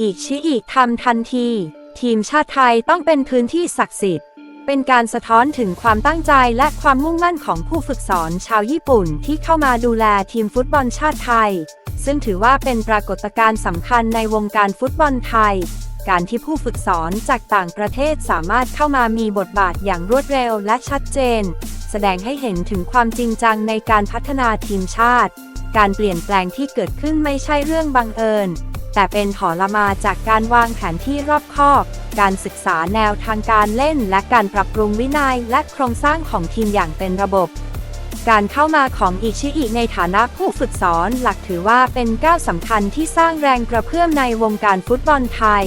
อีกชิอีกทำทันที ทีมชาติไทยต้องเป็นพื้นที่ศักดิ์สิทธิ์ เป็นการสะท้อนถึงความตั้งใจและความมุ่งมั่นของผู้ฝึกสอนชาวญี่ปุ่นที่เข้ามาดูแลทีมฟุตบอลชาติไทย ซึ่งถือว่าเป็นปรากฏการณ์สำคัญในวงการฟุตบอลไทย การที่ผู้ฝึกสอนจากต่างประเทศสามารถเข้ามามีบทบาทอย่างรวดเร็วและชัดเจน แสดงให้เห็นถึงความจริงจังในการพัฒนาทีมชาติ การเปลี่ยนแปลงที่เกิดขึ้นไม่ใช่เรื่องบังเอิญ แต่เป็นผลมาจากการวางแผนที่รอบคอบ การศึกษาแนวทางการเล่น และการปรับปรุงวินัยและโครงสร้างของทีมอย่างเป็นระบบ การเข้ามาของอิชิอิในฐานะผู้ฝึกสอนหลักถือว่าเป็นก้าวสำคัญที่สร้างแรงกระเพื่อมในวงการฟุตบอลไทย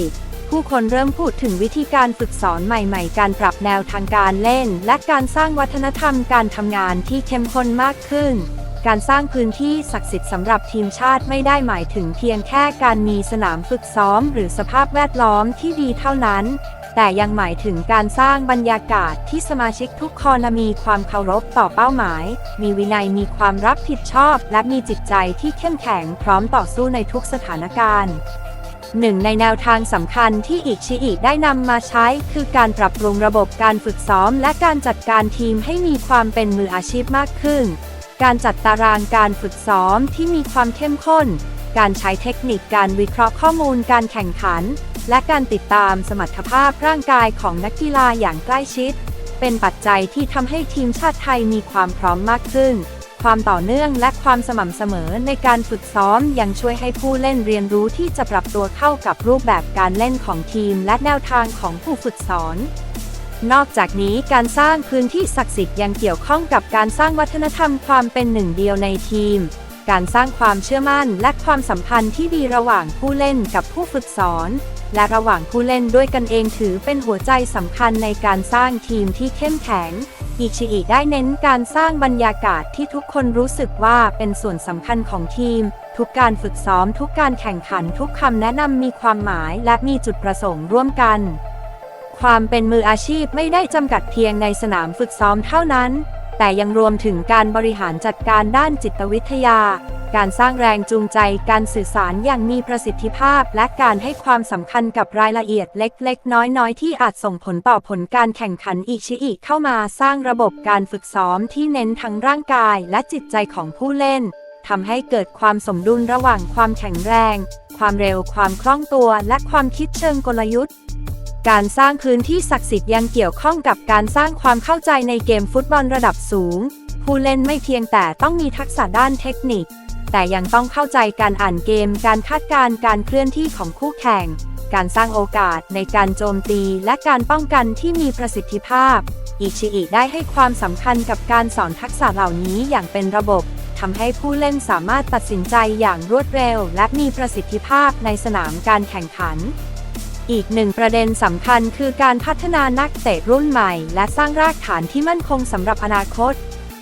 ผู้คนเริ่มพูดถึงวิธีการฝึกสอนใหม่ๆ การปรับแนวทางการเล่น และการสร้างวัฒนธรรมการทำงานที่เข้มข้นมากขึ้น การสร้างพื้นที่ศักดิ์สิทธิ์สำหรับทีมชาติไม่ได้หมายถึงเพียงแค่การมีสนามฝึกซ้อม หรือสภาพแวดล้อมที่ดีเท่านั้น แต่ยังหมายถึงการสร้างบรรยากาศที่สมาชิกทุกคนมีความเคารพต่อเป้าหมาย มีวินัยมีความรับผิดชอบ และมีจิตใจที่เข้มแข็งพร้อมต่อสู้ในทุกสถานการณ์หนึ่งในแนวทางสำคัญที่อิชิอิได้นำมาใช้ คือการปรับปรุงระบบการฝึกซ้อม และการจัดการทีมให้มีความเป็นมืออาชีพมากขึ้น การจัดตารางการฝึกซ้อมที่มีความเข้มข้น การใช้เทคนิคการวิเคราะห์ข้อมูลการแข่งขัน และการติดตามสมรรถภาพร่างกายของนักกีฬาอย่างใกล้ชิด เป็นปัจจัยที่ทำให้ทีมชาติไทยมีความพร้อมมากขึ้น ความต่อเนื่องและความสม่ำเสมอในการฝึกซ้อมยังช่วยให้ผู้เล่นเรียนรู้ที่จะปรับตัวเข้ากับรูปแบบการเล่นของทีมและแนวทางของผู้ฝึกสอน นอกจากนี้การสร้างพื้นที่ศักดิ์สิทธิ์ยังเกี่ยวข้องกับการสร้างวัฒนธรรมความเป็นหนึ่งเดียวในทีม การสร้างความเชื่อมั่นและความสัมพันธ์ที่ดีระหว่างผู้เล่นกับผู้ฝึกสอน และระหว่างผู้เล่นด้วยกันเองถือเป็นหัวใจสำคัญในการสร้างทีมที่เข้มแข็ง อิชิอิได้เน้นการสร้างบรรยากาศที่ทุกคนรู้สึกว่าเป็นส่วนสำคัญของทีม ทุกการฝึกซ้อม ทุกการแข่งขัน ทุกคำแนะนำมีความหมายและมีจุดประสงค์ร่วมกัน ความเป็นมืออาชีพไม่ได้จำกัดเพียงในสนามฝึกซ้อมเท่านั้น แต่ยังรวมถึงการบริหารจัดการด้านจิตวิทยา การสร้างแรงจูงใจ การสื่อสารอย่างมีประสิทธิภาพ และการให้ความสำคัญกับรายละเอียดเล็ก ๆ น้อยๆ ที่อาจส่งผลต่อผลการแข่งขันอีกชิอีเข้ามาสร้างระบบการฝึกซ้อมที่เน้นทั้งร่างกายและจิตใจของผู้เล่นทำให้เกิดความสมดุลระหว่างความแข็งแรง ความเร็ว ความคล่องตัว และความคิดเชิงกลยุทธ์ การสร้างพื้นที่ศักดิ์สิทธิ์ยังเกี่ยวข้องกับการสร้างความเข้าใจในเกมฟุตบอลระดับสูง ผู้เล่นไม่เพียงแต่ต้องมีทักษะด้านเทคนิค แต่ยังต้องเข้าใจการอ่านเกม การคาดการณ์การเคลื่อนที่ของคู่แข่ง การสร้างโอกาสในการโจมตี และการป้องกันที่มีประสิทธิภาพ อิชิอิได้ให้ความสำคัญกับการสอนทักษะเหล่านี้อย่างเป็นระบบทำให้ผู้เล่นสามารถตัดสินใจอย่างรวดเร็ว และมีประสิทธิภาพในสนามการแข่งขัน อีกหนึ่งประเด็นสำคัญคือการพัฒนานักเตะรุ่นใหม่ และสร้างรากฐานที่มั่นคงสำหรับอนาคต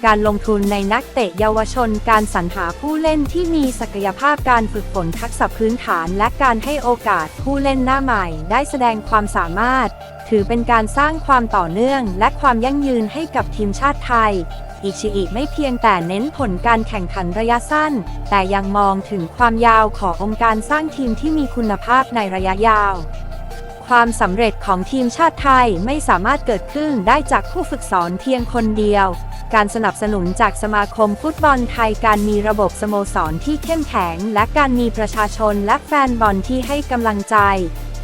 การลงทุนในนักเตะเยาวชน การสรรหาผู้เล่นที่มีศักยภาพการฝึกฝนทักษะพื้นฐาน และการให้โอกาสผู้เล่นหน้าใหม่ ได้แสดงความสามารถ ถือเป็นการสร้างความต่อเนื่อง และความยั่งยืนให้กับทีมชาติไทยอิชิอิไม่เพียงแต่เน้นผลการแข่งขันระยะสั้น แต่ยังมองถึงความยาวขององค์การสร้างทีมที่มีคุณภาพในระยะยาว ความสำเร็จของทีมชาติไทยไม่สามารถเกิดขึ้นได้จากผู้ฝึกสอนเพียงคนเดียว การสนับสนุนจากสมาคมฟุตบอลไทยการมีระบบสโมสรที่เข้มแข็ง และการมีประชาชนและแฟนบอลที่ให้กำลังใจ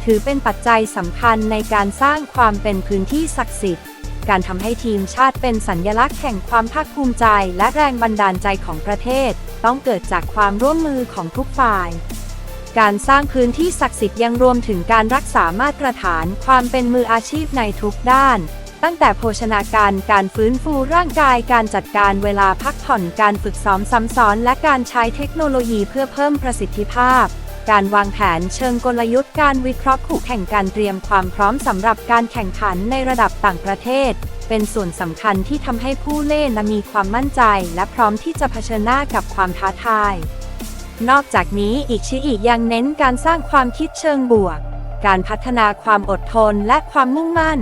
ถือเป็นปัจจัยสำคัญในการสร้างความเป็นพื้นที่ศักดิ์สิทธิ์ การทำให้ทีมชาติเป็นสัญญลักษณ์แห่งความภาคภูมิใจ และแรงบันดาลใจของประเทศ ต้องเกิดจากความร่วมมือของทุกฝ่าย การสร้างพื้นที่ศักดิ์สิทธิ์ยังรวมถึงการรักษามาตรฐานความเป็นมืออาชีพในทุกด้าน ตั้งแต่โภชนาการการฟื้นฟูร่างกายการจัดการเวลาพักผ่อนการฝึกซ้อมซ้ำซ้อน และการใช้เทคโนโลยีเพื่อเพิ่มประสิทธิภาพ การวางแผนเชิงกลยุทธ์การวิเคราะห์คู่แข่งการเตรียมความพร้อมสำหรับการแข่งขันในระดับต่างประเทศ เป็นส่วนสำคัญที่ทำให้ผู้เล่นมีความมั่นใจ และพร้อมที่จะเผชิญหน้ากับความท้าทาย นอกจากนี้อิชิอิยังเน้นการสร้างความคิดเชิงบวก การพัฒนาความอดทนและความมุ่งมั่น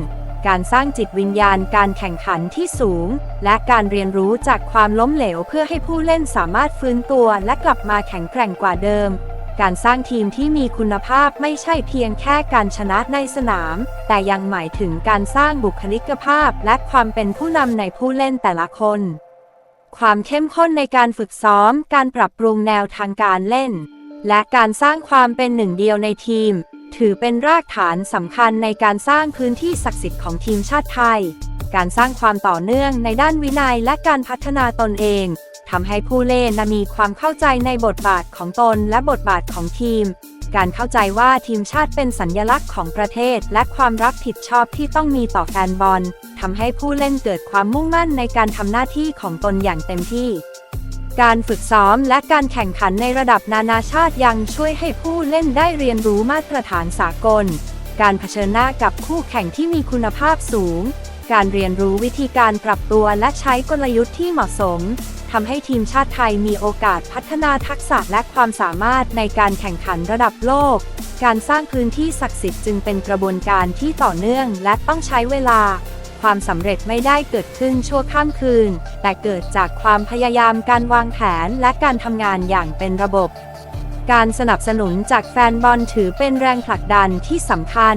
การสร้างจิตวิญญาณการแข่งขันที่สูง และการเรียนรู้จากความล้มเหลวเพื่อให้ผู้เล่นสามารถฟื้นตัวและกลับมาแข็งแกร่งกว่าเดิม การสร้างทีมที่มีคุณภาพไม่ใช่เพียงแค่การชนะในสนาม แต่ยังหมายถึงการสร้างบุคลิกภาพและความเป็นผู้นำในผู้เล่นแต่ละคน ความเข้มข้นในการฝึกซ้อม การปรับปรุงแนวทางการเล่น และการสร้างความเป็นหนึ่งเดียวในทีม ถือเป็นรากฐานสำคัญในการสร้างพื้นที่ศักดิ์สิทธิ์ของทีมชาติไทย การสร้างความต่อเนื่องในด้านวินัยและการพัฒนาตนเองทำให้ผู้เล่นมีความเข้าใจในบทบาทของตนและบทบาทของทีม การเข้าใจว่าทีมชาติเป็นสัญญลักษณ์ของประเทศ และความรับผิดชอบที่ต้องมีต่อแฟนบอล ทำให้ผู้เล่นเกิดความมุ่งมั่นในการทำหน้าที่ของตนอย่างเต็มที่ การฝึกซ้อมและการแข่งขันในระดับนานาชาติยังช่วยให้ผู้เล่นได้เรียนรู้มาตรฐานสากล การเผชิญหน้ากับคู่แข่งที่มีคุณภาพสูง การเรียนรู้วิธีการปรับตัวและใช้กลยุทธ์ที่เหมาะสมทำให้ทีมชาติไทยมีโอกาสพัฒนาทักษะและความสามารถในการแข่งขันระดับโลก การสร้างพื้นที่ศักดิ์สิทธิ์จึงเป็นกระบวนการที่ต่อเนื่องและต้องใช้เวลา ความสำเร็จไม่ได้เกิดขึ้นชั่วข้ามคืน แต่เกิดจากความพยายามการวางแผนและการทำงานอย่างเป็นระบบ การสนับสนุนจากแฟนบอลถือเป็นแรงผลักดันที่สำคัญ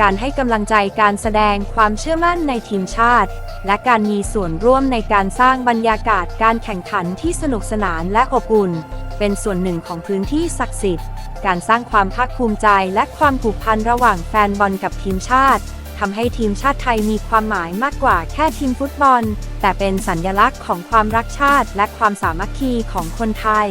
การให้กำลังใจการแสดงความเชื่อมั่นในทีมชาติ และการมีส่วนร่วมในการสร้างบรรยากาศการแข่งขันที่สนุกสนานและอบอุ่น เป็นส่วนหนึ่งของพื้นที่ศักดิ์สิทธิ์ การสร้างความภาคภูมิใจและความผูกพันระหว่างแฟนบอลกับทีมชาติ ทำให้ทีมชาติไทยมีความหมายมากกว่าแค่ทีมฟุตบอล แต่เป็นสัญญลักษณ์ของความรักชาติ และความสามัคคีของคนไทย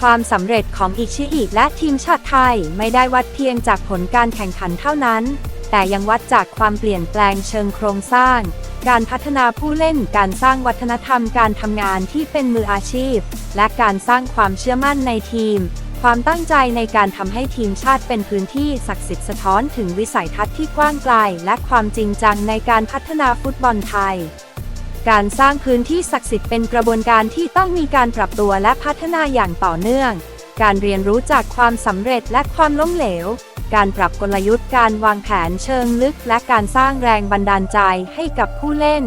ความสำเร็จของอิชิอิและทีมชาติไทยไม่ได้วัดเพียงจากผลการแข่งขันเท่านั้น แต่ยังวัดจากความเปลี่ยนแปลงเชิงโครงสร้าง การพัฒนาผู้เล่น การสร้างวัฒนธรรมการทำงานที่เป็นมืออาชีพ และการสร้างความเชื่อมั่นในทีม ความตั้งใจในการทำให้ทีมชาติเป็นพื้นที่ศักดิ์สิทธิ์สะท้อนถึงวิสัยทัศน์ที่กว้างไกล และความจริงจังในการพัฒนาฟุตบอลไทย การสร้างพื้นที่ศักดิ์สิทธิ์เป็นกระบวนการที่ต้องมีการปรับตัวและพัฒนาอย่างต่อเนื่อง การเรียนรู้จากความสำเร็จและความล้มเหลว การปรับกลยุทธ์ การวางแผนเชิงลึก และการสร้างแรงบันดาลใจให้กับผู้เล่น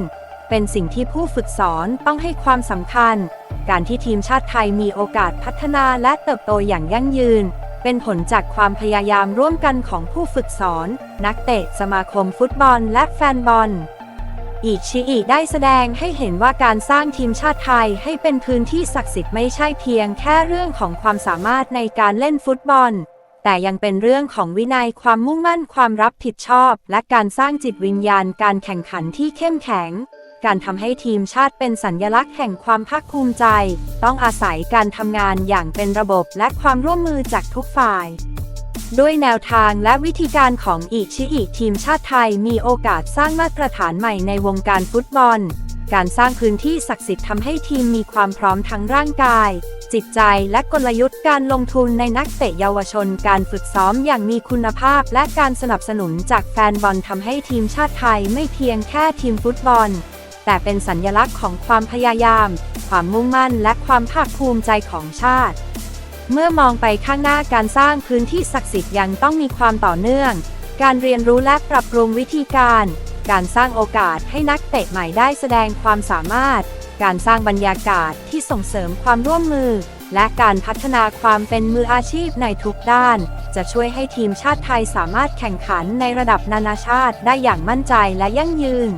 เป็นสิ่งที่ผู้ฝึกสอนต้องให้ความสำคัญ การที่ทีมชาติไทยมีโอกาสพัฒนาและเติบโตอย่างยั่งยืน เป็นผลจากความพยายามร่วมกันของผู้ฝึกสอน นักเตะสมาคมฟุตบอลและแฟนบอลอิชิอิได้แสดงให้เห็นว่าการสร้างทีมชาติไทยให้เป็นพื้นที่ศักดิ์สิทธิ์ไม่ใช่เพียงแค่เรื่องของความสามารถในการเล่นฟุตบอลแต่ยังเป็นเรื่องของวินัยความมุ่งมั่นความรับผิดชอบ และการสร้างจิตวิญญาณการแข่งขันที่เข้มแข็ง การทำให้ทีมชาติเป็นสัญญลักษณ์แห่งความภาคภูมิใจ ต้องอาศัยการทำงานอย่างเป็นระบบและความร่วมมือจากทุกฝ่ายด้วยแนวทางและวิธีการของอิชิอิทีมชาติไทยมีโอกาสสร้างมาตรฐานใหม่ในวงการฟุตบอล การสร้างพื้นที่ศักดิ์สิทธิ์ทำให้ทีมมีความพร้อมทั้งร่างกาย จิตใจและกลยุทธ์การลงทุนในนักเตะเยาวชน การฝึกซ้อมอย่างมีคุณภาพ และการสนับสนุนจากแฟนบอลทำให้ทีมชาติไทยไม่เพียงแค่ทีมฟุตบอล แต่เป็นสัญลักษณ์ของความพยายาม ความมุ่งมั่น และความภาคภูมิใจของชาติ เมื่อมองไปข้างหน้าการสร้างพื้นที่ศักดิ์สิทธิ์ยังต้องมีความต่อเนื่อง การเรียนรู้และปรับปรุงวิธีการ การสร้างโอกาสให้นักเตะใหม่ได้แสดงความสามารถ การสร้างบรรยากาศที่ส่งเสริมความร่วมมือ และการพัฒนาความเป็นมืออาชีพในทุกด้าน จะช่วยให้ทีมชาติไทยสามารถแข่งขันในระดับนานาชาติได้อย่างมั่นใจและยั่งยืน